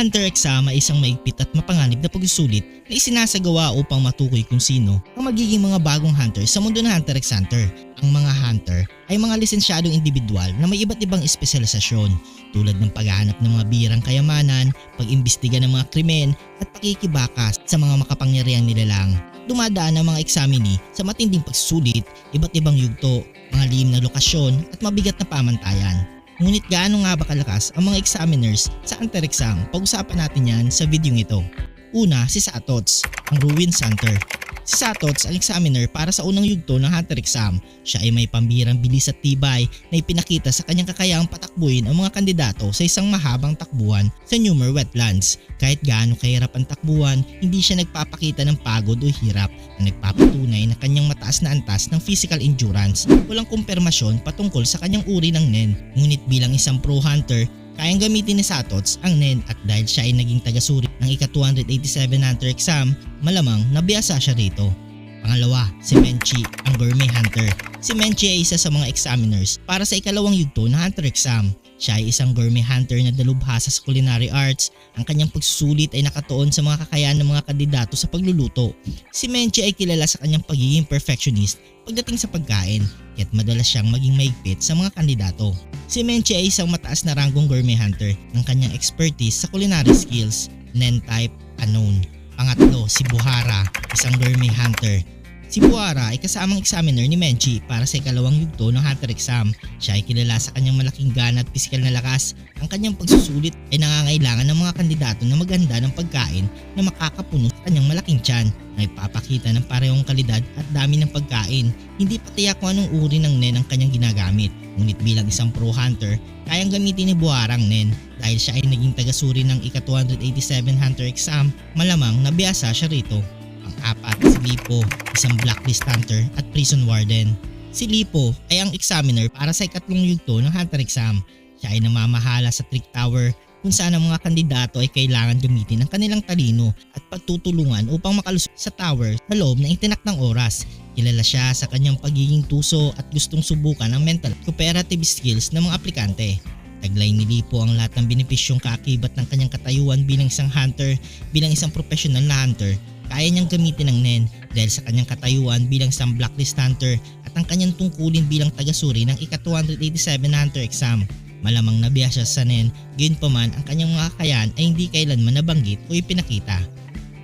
Hunter exam ay isang maigpit at mapanganib na pagsusulit na isinasagawa upang matukoy kung sino ang magiging mga bagong hunter sa mundo ng Hunter x Hunter. Ang mga hunter ay mga lisensyadong individual na may iba't ibang espesyalisasyon tulad ng paghahanap ng mga birang kayamanan, pag-imbestiga ng mga krimen at pakikibakas sa mga makapangyarihang nilalang. Dumadaan ang mga examinee sa matinding pagsusulit, iba't ibang yugto, mga lihim na lokasyon at mabigat na pamantayan. Ngunit gaano nga ba kalakas ang mga examiners sa Hunter exam? Pag-usapan natin yan sa video ito. Una, si Satots, ang Ruins Hunter. Si Satots ang examiner para sa unang yugto ng Hunter exam. Siya ay may pambirang bilis at tibay na ipinakita sa kanyang kakayahang patakbuhin ang mga kandidato sa isang mahabang takbuhan sa Numer Wetlands. Kahit gaano kahirap ang takbuhan, hindi siya nagpapakita ng pagod o hirap na nagpapatunay na kanyang mataas na antas ng physical endurance. Walang kumpirmasyon patungkol sa kanyang uri ng NEN. Ngunit bilang isang pro hunter, kayang gamitin ni Satots ang NEN at dahil siya ay naging tagasuri ng ika-287 Hunter exam, malamang nabiyasa siya rito. Pangalawa, si Menchi, ang gourmet hunter. Si Menchi ay isa sa mga examiners para sa ikalawang yugto ng hunter exam. Siya ay isang gourmet hunter na dalubhasa sa culinary arts. Ang kanyang pagsusulit ay nakatuon sa mga kakayahan ng mga kandidato sa pagluluto. Si Menchi ay kilala sa kanyang pagiging perfectionist pagdating sa pagkain, kaya't madalas siyang maging maigpit sa mga kandidato. Si Menchi ay isang mataas na ranggong gourmet hunter ng kanyang expertise sa culinary skills, Nen type, unknown. Pangatlo, si Buhara, isang gourmet hunter. Si Buhara ay kasamang examiner ni Menchi para sa ikalawang yugto ng Hunter exam. Siya ay kilala sa kanyang malaking gana at pisikal na lakas. Ang kanyang pagsusulit ay nangangailangan ng mga kandidato na maganda ng pagkain na makakapuno sa kanyang malaking tiyan na ipapakita ng parehong kalidad at dami ng pagkain. Hindi pa tiyak kung anong uri ng nen ang kanyang ginagamit. Ngunit bilang isang pro hunter, kayang gamitin ni Buhara ang nen dahil siya ay naging tagasuri ng ika-287 Hunter exam, malamang nabiyasa siya rito. Lipo, isang blacklist hunter at prison warden. Si Lipo ay ang examiner para sa ikatlong yugto ng Hunter exam. Siya ay namamahala sa Trick Tower kung saan ang mga kandidato ay kailangan gamitin ang kanilang talino at pagtutulungan upang makalusot sa tower sa loob ng itinakdang oras. Kilala siya sa kanyang pagiging tuso at gustong subukan ang mental at cooperative skills ng mga aplikante. Taglay ni Lipo ang lahat ng benepisyong kaakibat ng kanyang katayuan bilang isang hunter, bilang isang professional na hunter. Kaya niyang gamitin ang NEN dahil sa kanyang katayuan bilang isang blacklist hunter at ang kanyang tungkulin bilang tagasuri ng ika-287 hunter exam. Malamang nabiya siya sa NEN, gayon pa man ang kanyang mga kakayahan ay hindi kailanman nabanggit o ipinakita.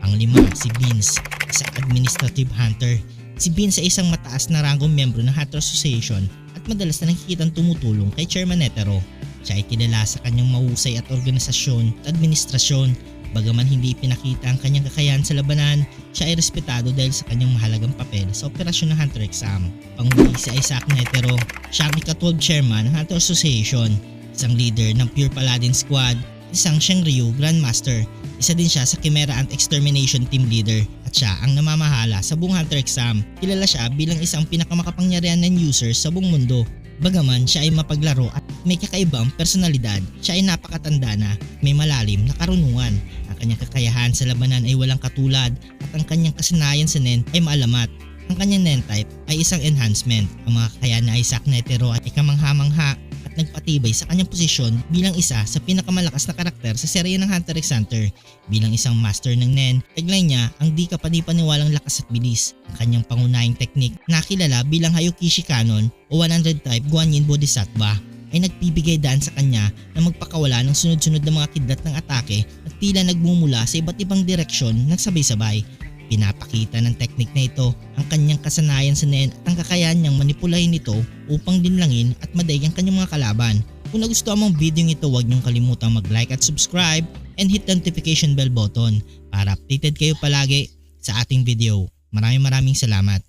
Panglima, si Vince, isang administrative hunter. Si Vince ay isang mataas na ranggong membro ng Hunter Association at madalas na nakikitang tumutulong kay Chairman Netero. Siya ay kilala sa kanyang mahusay at organisasyon at administrasyon. Bagaman hindi pinakita ang kanyang kakayahan sa labanan, siya ay respetado dahil sa kanyang mahalagang papel sa operasyon ng Hunter Exam. Panghuli si Isaac Netero, siya ang ika-12 chairman ng Hunter Association, isang leader ng Pure Paladin Squad, isang Shangri-Yu Grandmaster. Isa din siya sa Chimera Ant Extermination Team Leader at siya ang namamahala sa buong Hunter Exam. Kilala siya bilang isang pinakamakapangyarihan ng user sa buong mundo. Bagaman siya ay mapaglaro at may kakaibang personalidad, siya ay napakatanda na may malalim na karunungan. Ang kanyang kakayahan sa labanan ay walang katulad at ang kanyang kasanayan sa NEN ay maalamat. Ang kanyang NEN type ay isang enhancement. Ang mga kakayahan na Isaac Netero ay kamangha-mangha at nagpatibay sa kanyang posisyon bilang isa sa pinakamalakas na karakter sa serye ng Hunter x Hunter. Bilang isang master ng NEN, taglay niya ang di kapanipaniwalang lakas at bilis. Ang kanyang pangunahing teknik na kilala bilang Hayukishi Canon o 100 type Guanyin Bodhisattva ay nagbibigay daan sa kanya na magpakawala ng sunod-sunod na mga kidlat ng atake at tila nagmumula sa iba't ibang direksyon ng sabay-sabay. Pinapakita ng teknik na ito ang kanyang kasanayan sa NEN at ang kakayahan niyang manipulahin ito upang dinlangin at madaig ang kanyang mga kalaban. Kung nagustuhan mong video ito huwag niyong kalimutang mag-like at subscribe and hit the notification bell button para updated kayo palagi sa ating video. Maraming maraming salamat.